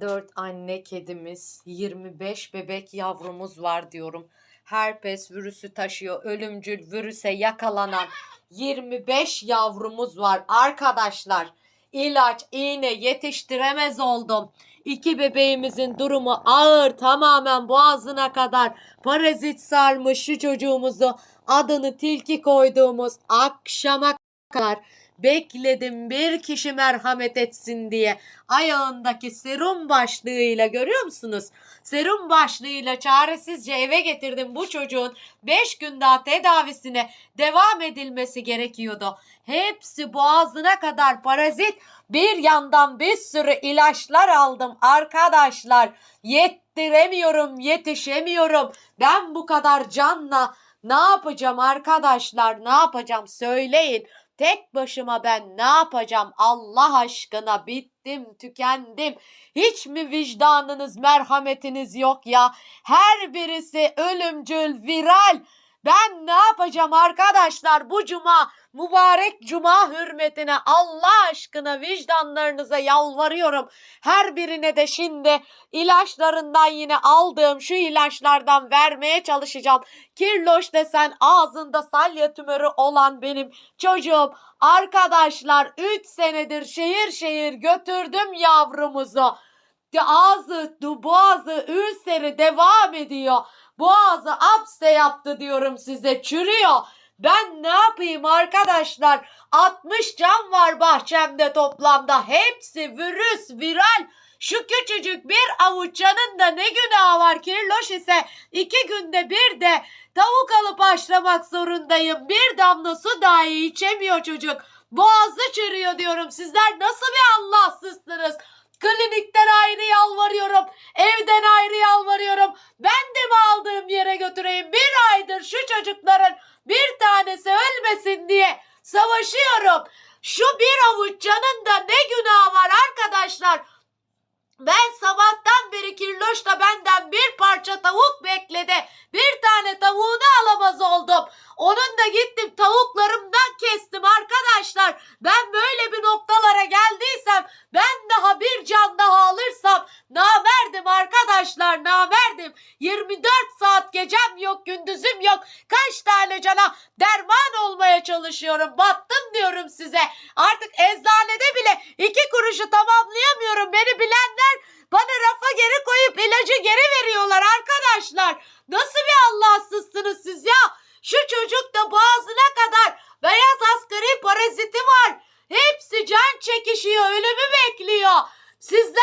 4 anne kedimiz, 25 bebek yavrumuz var diyorum. Herpes virüsü taşıyor. Ölümcül virüse yakalanan 25 yavrumuz var arkadaşlar. İlaç, iğne yetiştiremez oldum. İki bebeğimizin durumu ağır tamamen boğazına kadar parazit sarmış şu çocuğumuzu adını tilki koyduğumuz akşama kadar bekledim bir kişi merhamet etsin diye ayağındaki serum başlığıyla görüyor musunuz? Serum başlığıyla çaresizce eve getirdim bu çocuğun 5 gün daha tedavisine devam edilmesi gerekiyordu. Hepsi boğazına kadar parazit bir yandan bir sürü ilaçlar aldım arkadaşlar. Yettiremiyorum, yetişemiyorum. Ben bu kadar canla ne yapacağım arkadaşlar? Ne yapacağım? Söyleyin. Tek başıma ben ne yapacağım? Allah aşkına bittim, tükendim. Hiç mi vicdanınız, merhametiniz yok ya? Her birisi ölümcül, viral. Ben ne yapacağım arkadaşlar bu cuma, mübarek cuma hürmetine Allah aşkına vicdanlarınıza yalvarıyorum. Her birine de şimdi ilaçlarından yine aldığım şu ilaçlardan vermeye çalışacağım. Kirloş desen ağzında salya tümörü olan benim çocuğum. Arkadaşlar 3 senedir şehir şehir götürdüm yavrumuzu. Ağzı, boğazı, ülseri devam ediyor. Boğazı apse yaptı diyorum size çürüyor. Ben ne yapayım arkadaşlar? 60 can var bahçemde toplamda. Hepsi virüs, viral. Şu küçücük bir avuç canın da ne günahı var kirloş ise iki günde bir de tavuk alıp haşlamak zorundayım. Bir damla su dahi içemiyor çocuk. Boğazı çürüyor diyorum. Sizler nasıl bir Allahsızsınız? savaşıyorum. Şu bir avuç canında ne günah var arkadaşlar. Ben sabahtan beri Kirloş da benden bir parça tavuk bekledi. Bir tane tavuğunu alamaz oldum. Onun da gittim tavuklarımdan kestim arkadaşlar. Ben böyle bir noktalara geldiysem ben daha bir can daha alırsam namerdim arkadaşlar namerdim. 24 derman olmaya çalışıyorum. Battım diyorum size. Artık eczanede bile iki kuruşu tamamlayamıyorum. Beni bilenler bana rafa geri koyup ilacı geri veriyorlar arkadaşlar. Nasıl bir Allahsızsınız siz ya? Şu çocukta boğazına kadar beyaz asgari paraziti var. Hepsi can çekişiyor, ölümü bekliyor. Sizler